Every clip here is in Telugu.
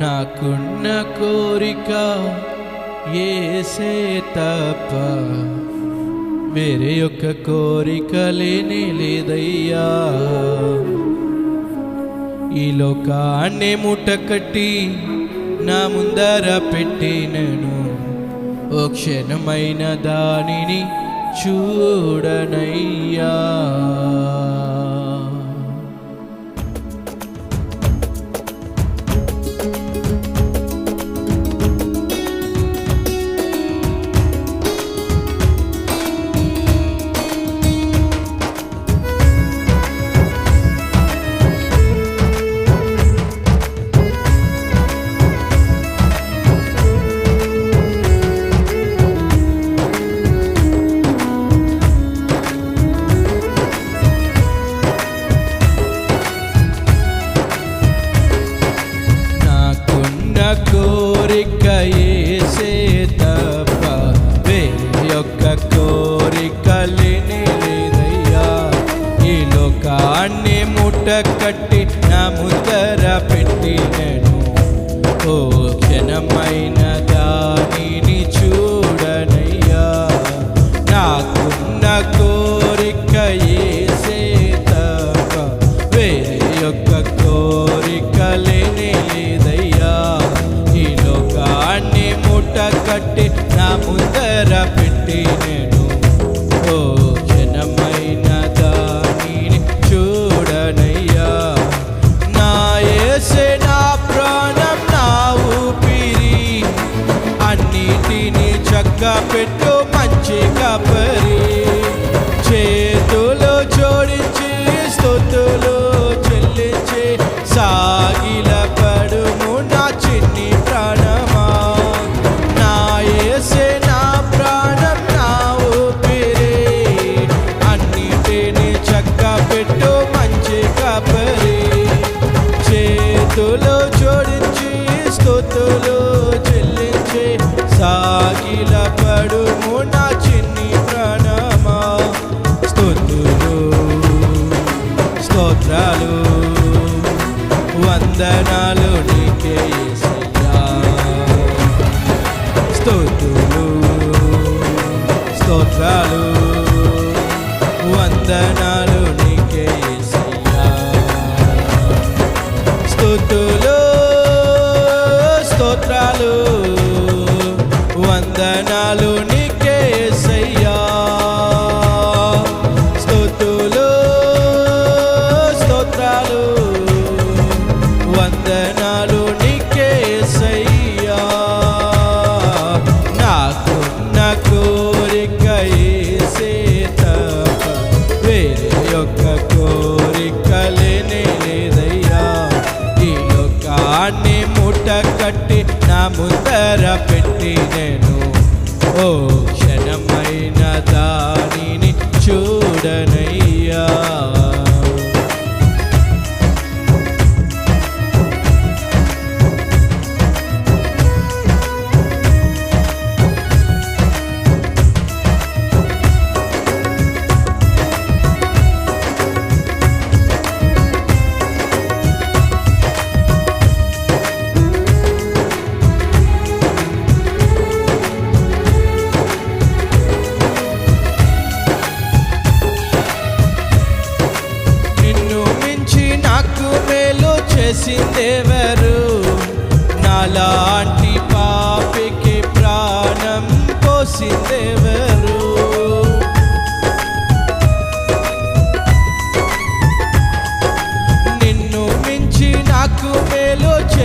నాకున్న కోరిక ఏసే తప్ప వేరే యొక్క కోరిక లేని లేదయ్యా. ఈ లోకాన్ని ముటకట్టి నా ముందర పెట్టినను. ఓ క్షణమైన దానిని చూడనయ్యా. ముద్దర పెట్టినను. ఓ క్షణమైన దానిని చూడనయ్యా. నాకున్న కోరిక ఏసే తప్ప వేరే యొక్క కోరిక లేనే లేదయ్యా. ఈ లోకాన్ని ముట్ట కట్టి నా ముందర పెట్టినను. ఓ పెట్టు. వందనాలు యొక్క కోరికలేని లేదయ్యా ఈ లోకాన్ని ముట్ట కట్టి నా ముందర పెట్టి నేను ఓ క్షణమైన దానిని చూడనయ్యా.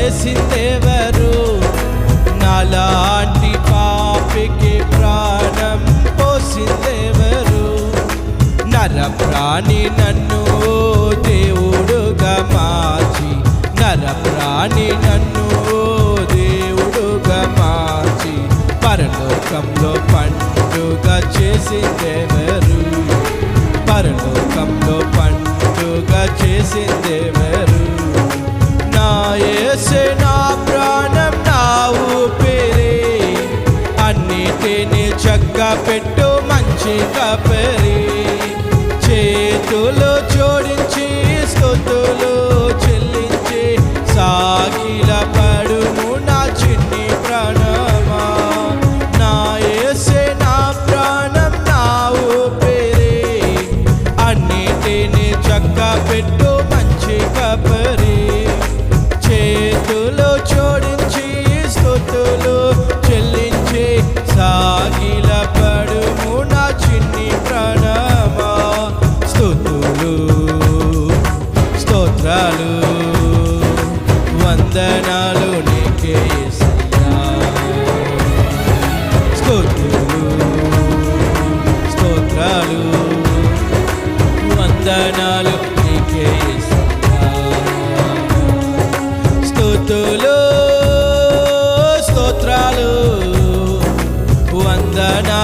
చేసిందెవరు నాలాంటి పాపికి ప్రాణం పోసిందెవరు నర ప్రాణి నన్ను ఓ దేవుడుగా మార్చి నర ప్రాణి నన్ను ఓ దేవుడుగా మార్చి పరలోకంలో యేసే నా ప్రాణం నా ఊపిరి అన్నిటిని చక్క పెట్టు మంచిగా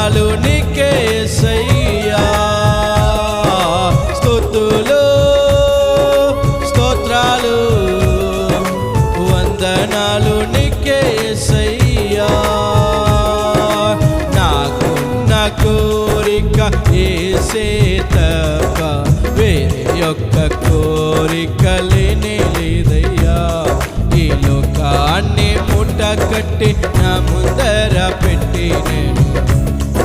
వందనాలు నీకే యేసయ్యా. స్తుతులు స్తోత్రాలు వందనాలు నీకే యేసయ్యా. నాకున్న కోరిక ఏసే తప్ప వేరే యొక్క కోరిక లేనే ఈ లోకాన్ని ముట్ట కట్టి నా ముందర పెట్టి నేను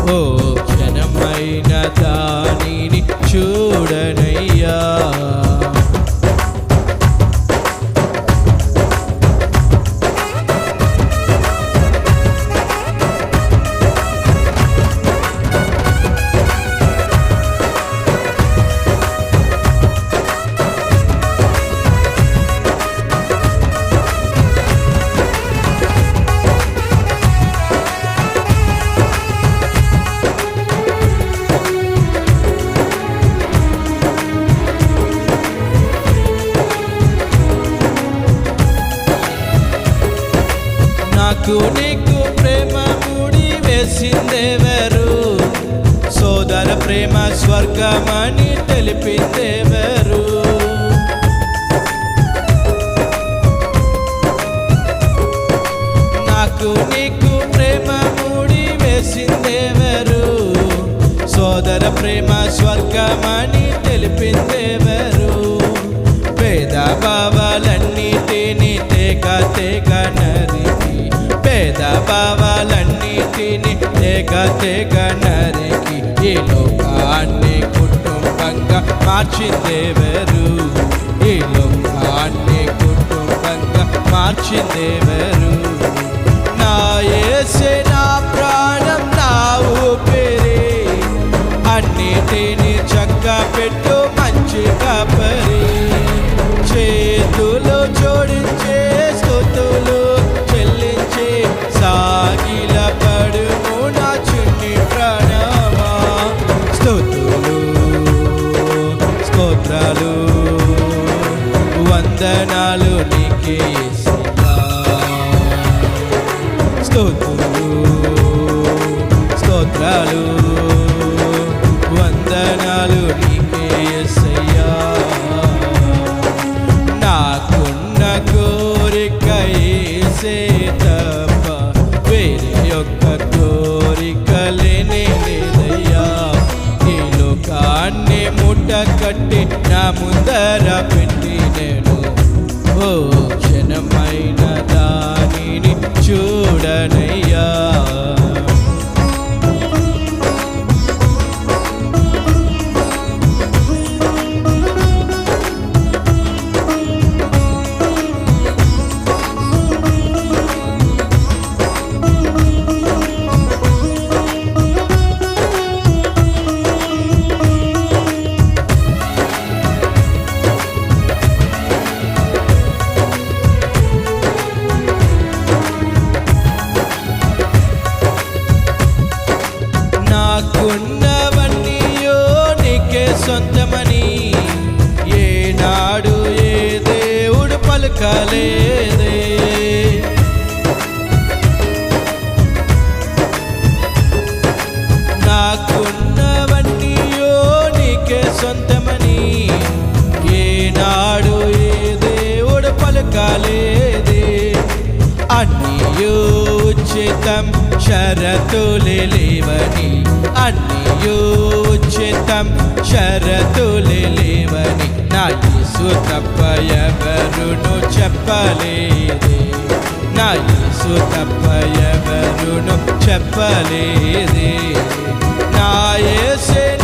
ఓ క్షణమైన దానిని చూడనే నాకు నీకు ప్రేమ ముడి వేసిందేవరు సోదర ప్రేమ స్వర్గమని తెలిపిందేవరు నాకు నీకు ప్రేమ ముడి వేసిందేవరు సోదర ప్రేమ స్వర్గమని తెలిపిందేవరు పేద భావాలన్నిటిని తేక తెగ పేద తెగ తెగ నరికి ఈ లోకాన్ని కుటుంబంగా మార్చిందేవరు? ఈ లోకాన్ని కుటుంబంగా మార్చిందేవరు? నా యేసే పలకలేదే నాకున్నవన్నీయో నీకే సొంతమని ఏనాడు ఏ దేవుడు పలకలేదే. అన్నియో ఉచితం షరతులే లేవని అన్నియో ఉచితం షరతులే లేవని. యేసు తప్ప ఎవరును చెప్పలేదే. నా యేసు తప్ప ఎవరును చెప్పలేదే. నా యేసే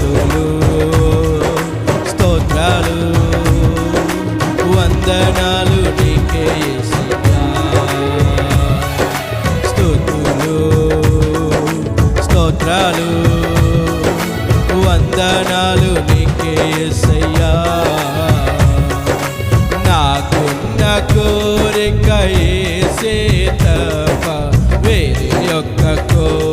స్థుతులు స్తోత్రాలు వందనాలు నీకే యేసయ్యా. స్తోత్రాలు వందనాలు నీకే యేసయ్యా. నాకున్న కోరిక ఏ సేత వేరే యొక్క కోరిక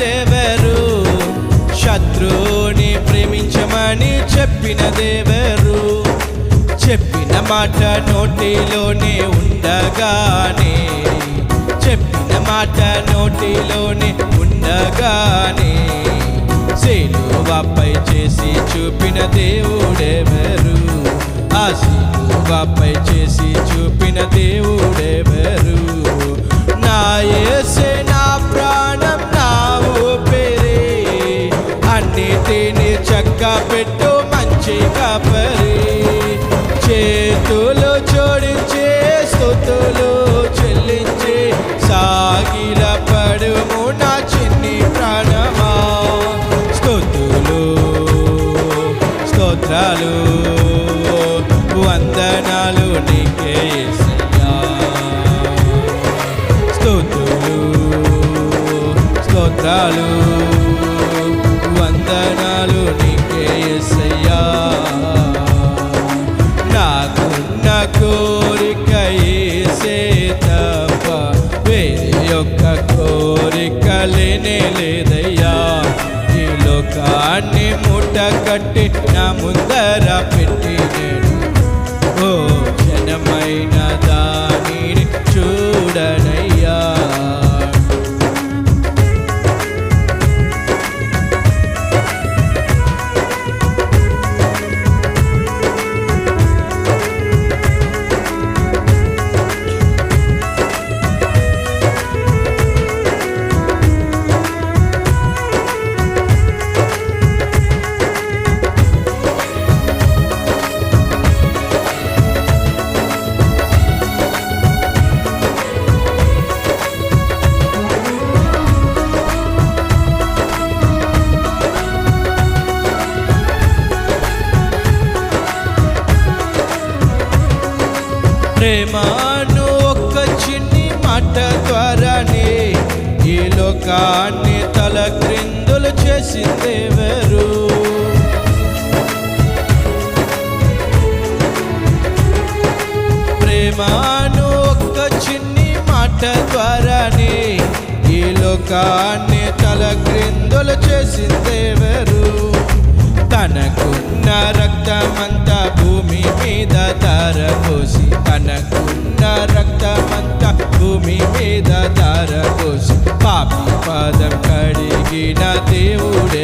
దేవరు శత్రువుని ప్రేమించమని చెప్పిన దేవరు చెప్పిన మాట నోటిలోనే ఉండగానే చెప్పిన మాట నోటిలోనే ఉండగానే శిలువపై చేసి చూపిన దేవుడెవరు? ఆ శిలువపై చేసి చూపిన దేవుడెవరు? నా యేసే అన్నిటిని చక్క పెట్టు మంచి కాపరి చేతులు జోడించే స్థుతులు చెల్లించే సాగిల పడుము నా చిన్ని ప్రాణమా. స్థుతులు స్తోత్రాలు వందనాలు నీకే యేసయ్యా. స్తోత్రాలు. ప్రేమను ఒక్క చిన్ని మాట ద్వారానే ఈ లోకాన్ని తల క్రిందులు చేసిందేవరు ప్రేమను ఒక్క చిన్ని మాట ద్వారానే ఈ లోకాన్ని తల క్రిందులు చేసిందేవరు తనకున్న రక్తమంతా భూమి మీద తారపోసి మనకున్న రక్తమంత భూమి మీద తారపోసి పాపి పాదం కడిగిన దేవుడే.